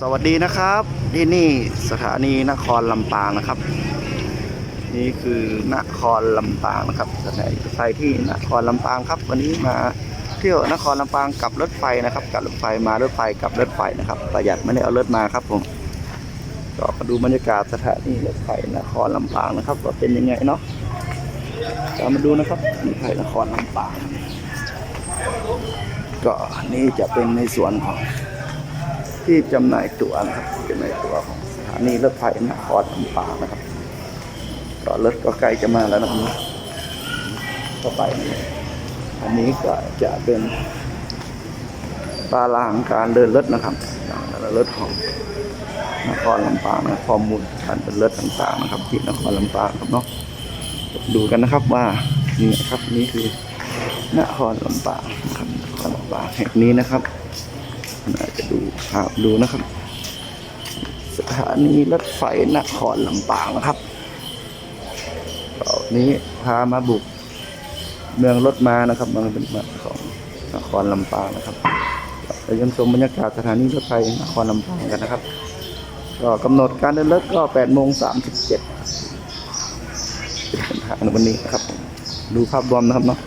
สวัสดีนะครับที่นี่สถานีนครลำปางนะครับ นี่คือนครลำปางนะครับสถานีรถไฟที่นครลำปางครับ วันนี้มาเที่ยวนครลำปางกับรถไฟนะครับกับรถไฟมารถไฟกับรถไฟนะครับ ประหยัดไม่ได้เอารถมาครับผมก็มาดูบรรยากาศสถานีรถไฟนครลำปางนะครับ ว่าเป็นยังไงเนาะตามมาดูนะครับรถไฟนครลำปาง ก็นี่จะเป็นในส่วนของ ที่จำหน่ายตั๋วนะครับจำหน่ายตั๋วของสถานีรถไฟนครลำปางนะครับก็รถก็ใกล้จะมาแล้วนะครับก็ไป อันนี้ก็จะเป็นตารางการเดินรถนะครับการเดินรถของนครลำปางนะข้อมูลการเดินรถต่างๆนะครับ ที่นครลำปางครับเนาะดูกันนะครับว่านี่ครับนี่คือนครลำปางนะครับนครลำปางแห่งนี้นะครับ น่าจะดูภาพดูนะครับ สถานีรถไฟนครลำปางนะครับตอนนี้พามาบุกเมืองรถมานะครับเมืองเป็นเมืองของนครลำปางนะครับเรายังชมบรรยากาศสถานีรถไฟนครลำปางกันนะครับ ก็กำหนดการเดินรถก็8โมง37เป็นเส้นทางในวันนี้นะครับ ดูภาพรวมนะครับเนาะ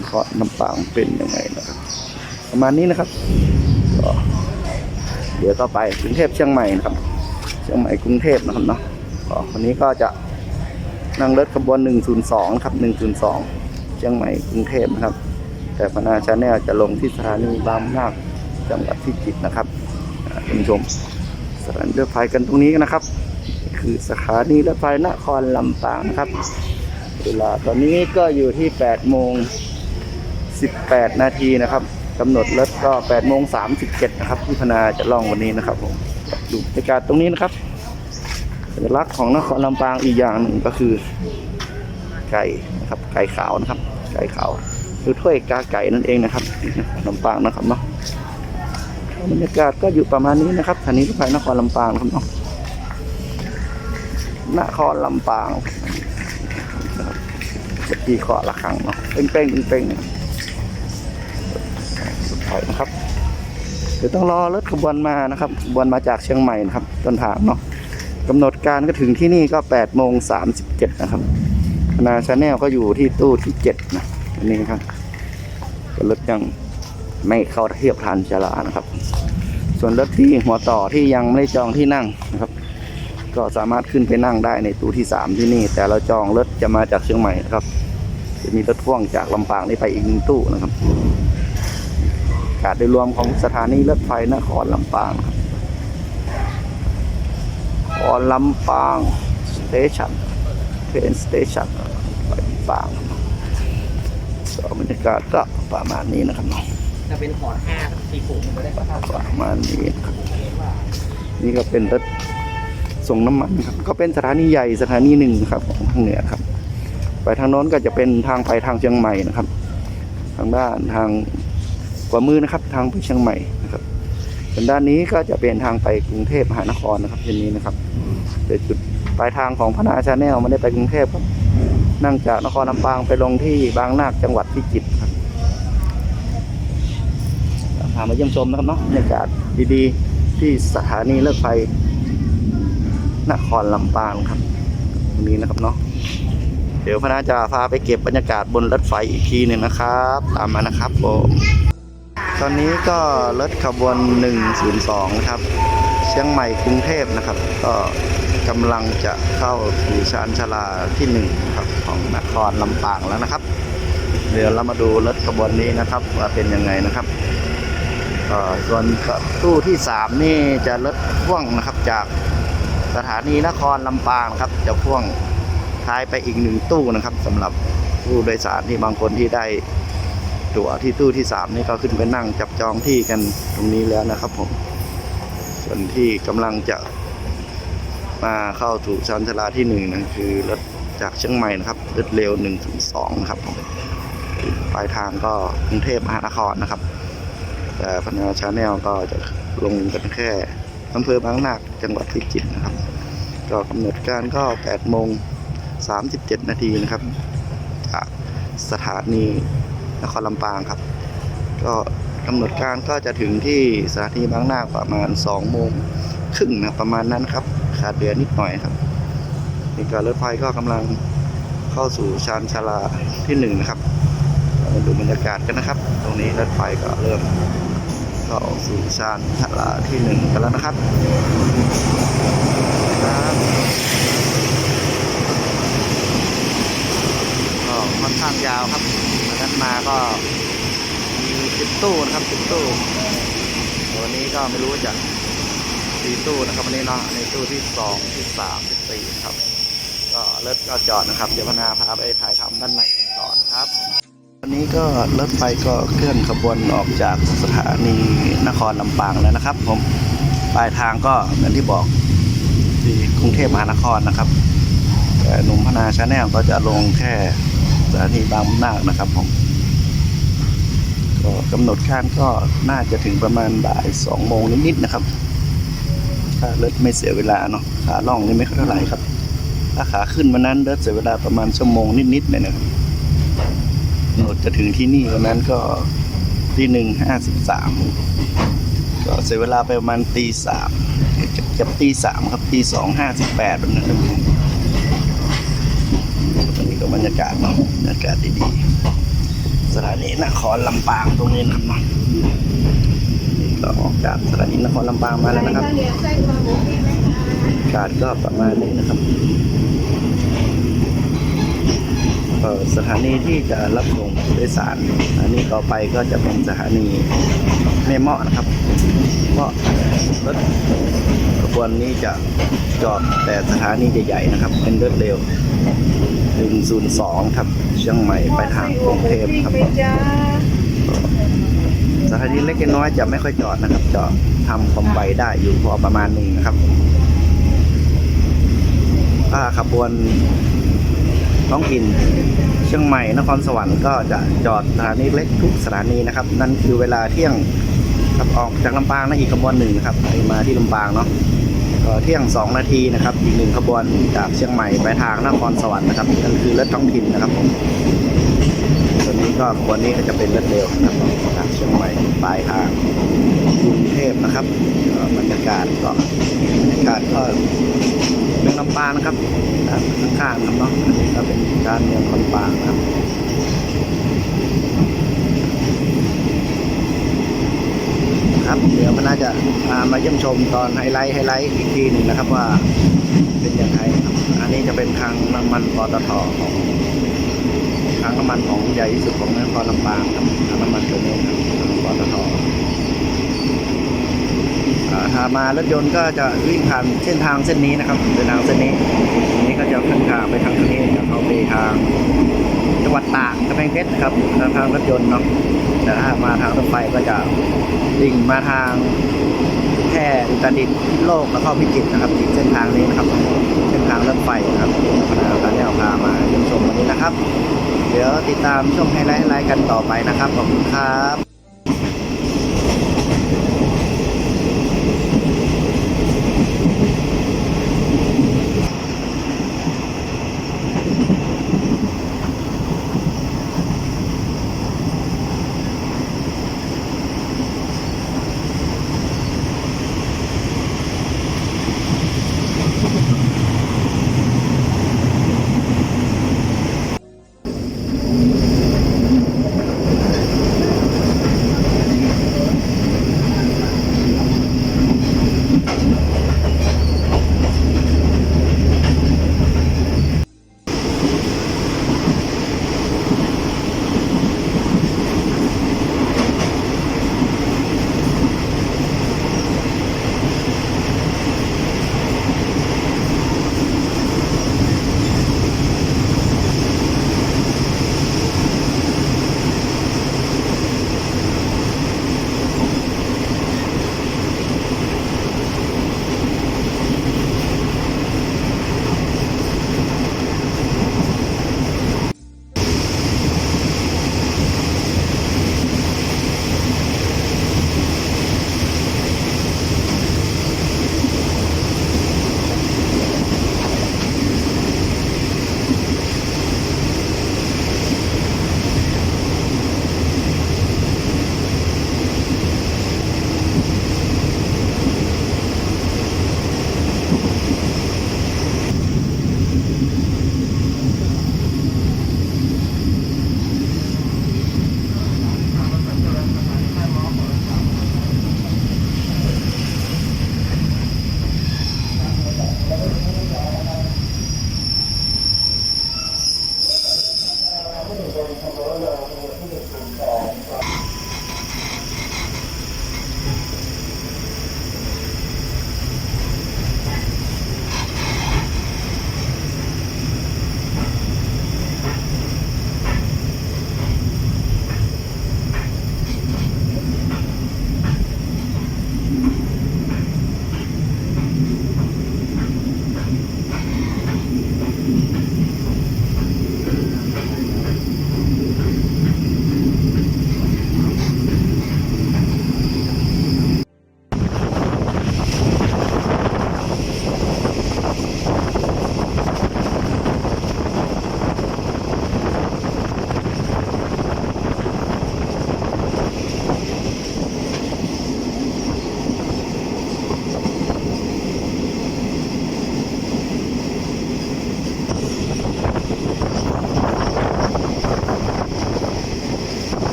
นครลำปางเป็นยังไงนะครับ ประมาณนี้นะครับ ก็เดี๋ยวต่อไปกรุงเทพเชียงใหม่นะครับเชียงใหม่กรุงเทพนะครับเนาะก็วันนี้ก็จะนั่งรถขบวน 102นะครับ 102 เชียงใหม่กรุงเทพนะครับ แต่พนาชาแนลจะลงที่สถานีบางนาคจังหวัดพิจิตรนะครับอ่าคุณผู้ชมสถานีรถไฟกันตรงนี้นนะครับ คือสถานีรถไฟนครลำปางนะครับเวลาตอนนี้ก็อยู่ที่ 8 โมง 18 นาทีนะครับ กำหนดรถก็8โมง37นะครับที่พนาจะล่องวันนี้นะครับผมดูบรรยากาศตรงนี้นะครับสัญลักษณ์ของนครลำปางอีกอย่างหนึ่งก็คือ ไก่นะครับไก่ขาวนะครับ ไก่ขาวหรือถ้วยกาไก่นั่นเองนะครับลำปางนะครับเนาะบรรยากาศก็อยู่ประมาณนี้นะครับทางนี้ก็ไปนครลำปางครับเนาะนครลำปางนะครับที่เคาะระฆังเนาะเป้งเป้งๆเป้งๆ นะครับสุดท้ายนะครับ เดี๋ยวต้องรอรถขบวนมานะครับขบวนมาจากเชียงใหม่นะครับต้นทางเนาะกำหนดการก็ถึงที่นี่ก็8โมง37นะครับคณะชาแนลก็อยู่ที่ตู้ที่7นะนนี้นะครับรถยังไม่เข้าเทียบทันจรานะครับ ส่วนรถที่หัวต่อที่ยังไม่ได้จองที่นั่งนะครับ ก็สามารถขึ้นไปนั่งได้ในตู้ที่ 3 ที่นี่ แต่เราจองรถจะมาจากเชียงใหม่นะครับ จะมีรถพ่วงจากลำปางนี่ไปอีกหนึ่งตู้นะครับ การโดยรวมของสถานีรถไฟนครลำปางครับนครลำปางสเตชันเทรนสเตชันไปลำปางก็บรรยากาศก็ประมาณนี้นะครับเนาะจะเป็นหอห้าสี่ฝูงก็ได้ครับประมาณนี้นะครับนี่ก็เป็นรถส่งน้ำมันครับก็เป็นสถานีใหญ่สถานีหนึ่งครับของทางเหนือครับ ไปทางโน้นก็จะเป็นทางไปทางเชียงใหม่นะครับ ทางด้านทางข วามือนะครับ ทางไปเชียงใหม่นะครับส่วนด้านนี้ก็จะเป็นทางไปกรุงเทพมหานครนะครับเช่นนี้นะครับแต่จุดปลายทางของพนาชาแนลไม่ได้ไปกรุงเทพครับนั่งจากนครลำปางไปลงที่บางนาคจังหวัดพิจิตรครับพามาเยี่ยมชมนะครับเนาะบรรยากาศดีๆ ที่สถานีรถไฟนครลำปางครับตรงนี้นะครับเนาะเดี๋ยวพนาจะพาไปเก็บบรรยากาศบนรถไฟอีกทีหนึ่งนะครับ ตามมานะครับผม ตอนนี้ก็รถขบวน 102 นะครับ เชียงใหม่กรุงเทพนะครับ ก็กำลังจะเข้าสู่ชานชาลาที่หนึ่งครับของนครลำปางแล้วนะครับ เดี๋ยวเรามาดูรถขบวนนี้นะครับ ว่าเป็นยังไงนะครับก็ส่วนตู้ที่ 3 นี่จะรถพ่วงนะครับจากสถานีนครลำปางนะครับ จะพ่วงท้ายไปอีกหนึ่งตู้นะครับสำหรับผู้โดยสารที่บางคนที่ได้ ตั๋วที่ตู้ที่สามนี่ก็ขึ้นไปนั่งจับจองที่กันตรงนี้แล้วนะครับผม ส่วนที่กำลังจะมาเข้าถูกชันชาลาที่หนึ่งนั่นคือรถจากเชียงใหม่นะครับรถเร็วหนึ่งถึงสองครับผมปลายทางก็กรุงเทพมหานครนะครับ แต่พนาชาแนลก็จะลงกันแค่อำเภอบางนาคจังหวัดพิจิตรนะครับ ก็กำหนดการก็8โมง37 นาทีนะครับ จากสถานี นครลำปางครับ ก็กำหนดการก็จะถึงที่สถานีบางนาประมาณ2โมงครึ่งนะประมาณนั้นครับขาดเดือนนิดหน่อยครับนี่การรถไฟก็กำลังเข้าสู่ชานชาลาที่หนึ่งนะครับมาดูบรรยากาศกันนะครับ ตรงนี้รถไฟก็เริ่มเข้าสู่ชานชาลาที่หนึ่งกันแล้วนะครับครับก็ค่อนข้างยาวครับ มาก็มีสิบตู้นะครับสิบตู้วันนี้ก็ไม่รู้จะสี่ตู้นะครับวันนี้เนาะในตู้ที่สองที่สามที่สี่ครับ ก็เลิศก็จอดนะครับเดี๋ยวพนาพาไปถ่ายทำด้านในก่อนะครับวันนี้ก็รถไฟก็เคลื่อนขบวนออกจากสถานีนครลำปางแล้วนะครับ ผมปลายทางก็เหมือนที่บอกที่กรุงเทพมหานครนะครับแต่หนุ่มพนาชาแนลก็จะลงแค่ สถานีบางนาคนะครับผมก็กำหนดการก็น่าจะถึงประมาณบ่ายสองโมงนิดๆนะครับถ้ารถไม่เสียเวลาเนาะขาล่องนี่ไม่ค่อยเท่าไหร่ครับ ถ้าขาขึ้นวันนั้นรถเสียเวลาประมาณชั่วโมงนิดๆเลยนะครับกำหนดจะถึงที่นี่วันนั้นก็ตีหนึ่งห้าสิบสามก็เสียเวลาไปประมาณตีสามจะตีสามครับตีสองห้าสิบแปดแบบนั้นครับ ตอนนี้ก็บรรยากาศเนาะบรรยากาศดีๆสถานีนครลำปางตรงนี้นะครับเนาะนี่ก็ออกจากสถานีนครลำปางมาแล้วนะครับอากาศก็ประมาณนี้นะครับเออสถานีที่จะรับส่งโดยสารสถานีต่อไปก็จะเป็นสถานีแม่เมาะนะครับเพราะรถขบวนนี้จะจอดแต่สถานีใหญ่ๆนะครับ เป็นรถเร็ว 102 ครับ เชียงใหม่ไปทางกรุงเทพครับสถานีเล็กน้อยจะไม่ค่อยจอดนะครับ จอดทำความไวได้อยู่พอประมาณหนึ่งนะครับถ้าขบวนท้องถิ่นเชียงใหม่นครสวรรค์ก็จะจอดสถานีเล็กทุกสถานีนะครับ นั่นคือเวลาเที่ยงครับออกจากลำปางนะอีกขบวนหนึ่งนะครับไปมาที่ลำปางเนาะ เที่ยง 2 นาทีนะครับอีกหนึ่งขบวนจากเชียงใหม่ไปทางนครสวรรค์นะครับนั่นคือรถท้องถิ่นนะครับผมส่วนนี้ก็ขบวนนี้ก็จะเป็นรถเร็วนะครับจากเชียงใหม่ปลายทางกรุงเทพนะครับบรรยากาศก็บรรยากาศก็เมืองลำปางนะครับด้านข้างๆนะครับเนาะนี่ก็เป็นการเมืองลำปางนะครับเดี๋ยวมันน่า จะามาเยี่ยมชมตอนไฮไลท์ไฮไลท์อีกทีหนึ่งนะครับว่าเป็นอย่างไรครับอันนี้จะเป็นทางน้ำมันปตทของทางน้ำมันของใหญ่ที่สุดของนครลำปางครับทางน้ำมันตัวนี้ครับทางปตทอ่าถ้ามารถยนต์ก็จะวิ่งผ่านเส้นทางเส้นนี้นะครับเส้นทางเส้นนี้นี้ก็จะขึ้นทางไปทางนี้จะเข้าไปทาง วัดตากกำแพงเพชรครับทางทางรถยนต์เนาะแต่ถ้ามาทางรถไฟก็จะดิ่งมาทางแพร่อุตรดิตถ์พิษโลกแล้วก็พิจิตรนะครับอีกเส้นทางนี้นะครับ เส้นทางรถไฟนะครับพนักงานแนวพามาชมวันนี้นะครับ เดี๋ยวติดตามช่วงไฮไลท์ไฮไลท์กันต่อไปนะครับขอบคุณครับ